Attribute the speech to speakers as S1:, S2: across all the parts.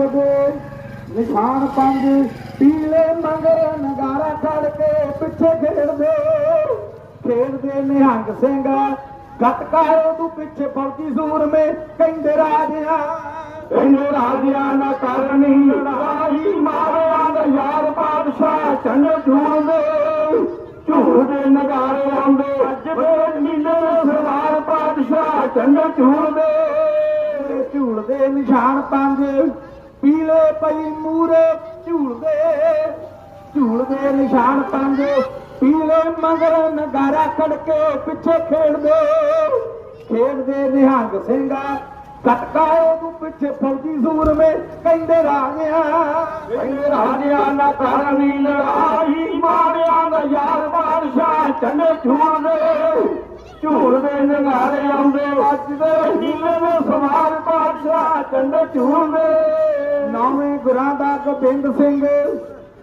S1: ਨਿਸ਼ਾਨ ਪੰਜ ਪੀਲੇ ਮੰਗਰ ਨਗਾਰਾ ਖੜ ਕੇ ਪਿੱਛੇ ਖੇਡਦੇ। ਖੇਡਦੇ ਨਿਹੰਗ ਸਿੰਘ। ਗੱਤਕਾ ਉਹਨੂੰ ਪਿੱਛੇ ਫੌਜੀ ਸੂਰਮੇ ਕਹਿੰਦੇ ਰਾਜਿਆਂ। ਕਹਿੰਦੇ ਰਾਜਿਆਂ ਨਾ ਕਰਨੀ ਲੜਾਈ ਮਾਰਿਆ ਦਾ ਯਾਰ ਬਾਦਸ਼ਾਹ ਚੰਨ ਝੂਲਦੇ। ਝੂਲਦੇ ਨਗਾਰੇ ਆਉਂਦੇ। ਅੱਜ ਦੇ ਨੀਲੇ ਸਰਦਾਰ ਬਾਦਸ਼ਾਹ ਚੰਨ ਝੂਲਦੇ। ਝੂਲਦੇ ਨਿਸ਼ਾਨ ਪੰਜ ਪੀਲੇ ਪਈ ਮੂਰੇ ਝੂਲਦੇ ਝੂਲਦੇ ਨਿਸ਼ਾਨ ਪਾਉਂਦੇ, ਪੀਲੇ ਮਗਰ ਨਗਾਰਾ ਖੜਕੇ ਪਿੱਛੇ ਖੇਡਦੇ। ਖੇਡਦੇ ਨਿਹੰਗ ਸਿੰਘਾ, ਕਟਕਾ ਉਹਨੂੰ ਪਿੱਛੇ ਫੌਜੀ ਸੂਰਮੇ ਕਹਿੰਦੇ ਰਾਜਿਆਂ ਕਹਿੰਦੇ ਰਾਜਿਆਂ ਨਾ ਕਰਨੀ ਲੜਾਈ ਮਾਰਿਆਂ ਦਾ ਯਾਰ ਬਾਦਸ਼ਾਹ ਚੰਨੇ ਝੂਲਦੇ। ਝੂਲਦੇ ਨਗਾਰੇ ਆਉਂਦੇ, ਵੱਜਦੇ ਨੀਲੇ ਦੇ ਸਵਾਰ ਬਾਦਸ਼ਾਹ ਚੰਨੇ ਝੂਲਦੇ। ਨੌਵੇਂ ਗੁਰਾਂ ਦਾ ਗੋਬਿੰਦ ਸਿੰਘ।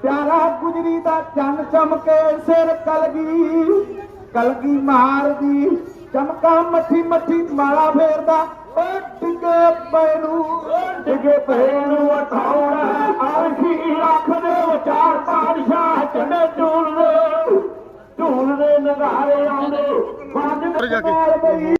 S1: ਪਿਆਰਾ ਗੁਜਰੀ ਦਾ ਚੰਨ ਚਮਕੇ ਸਿਰ ਕਲਗੀ। ਕਲਗੀ ਮਾਰਦੀ ਚਮਕਾ ਮੱਠੀ ਮੱਠੀ ਮਾਲਾ ਫੇਰਦਾ। ਓ ਡਿੱਗੇ ਪੈ ਨੂੰ ਡਿੱਗੇ ਪੈ ਨੂੰ ਉਠਾਉਣਾ ਆਖੀ ਰੱਖ ਦੇ ਵਿਚਾਰ ਪਾਤਸ਼ਾਹ ਚੰਨੇ ਝੂਲਦੇ। ਝੂਲਦੇ ਨਗਾਰੇ ਆਉਂਦੇ। ਵੱਜਦੇ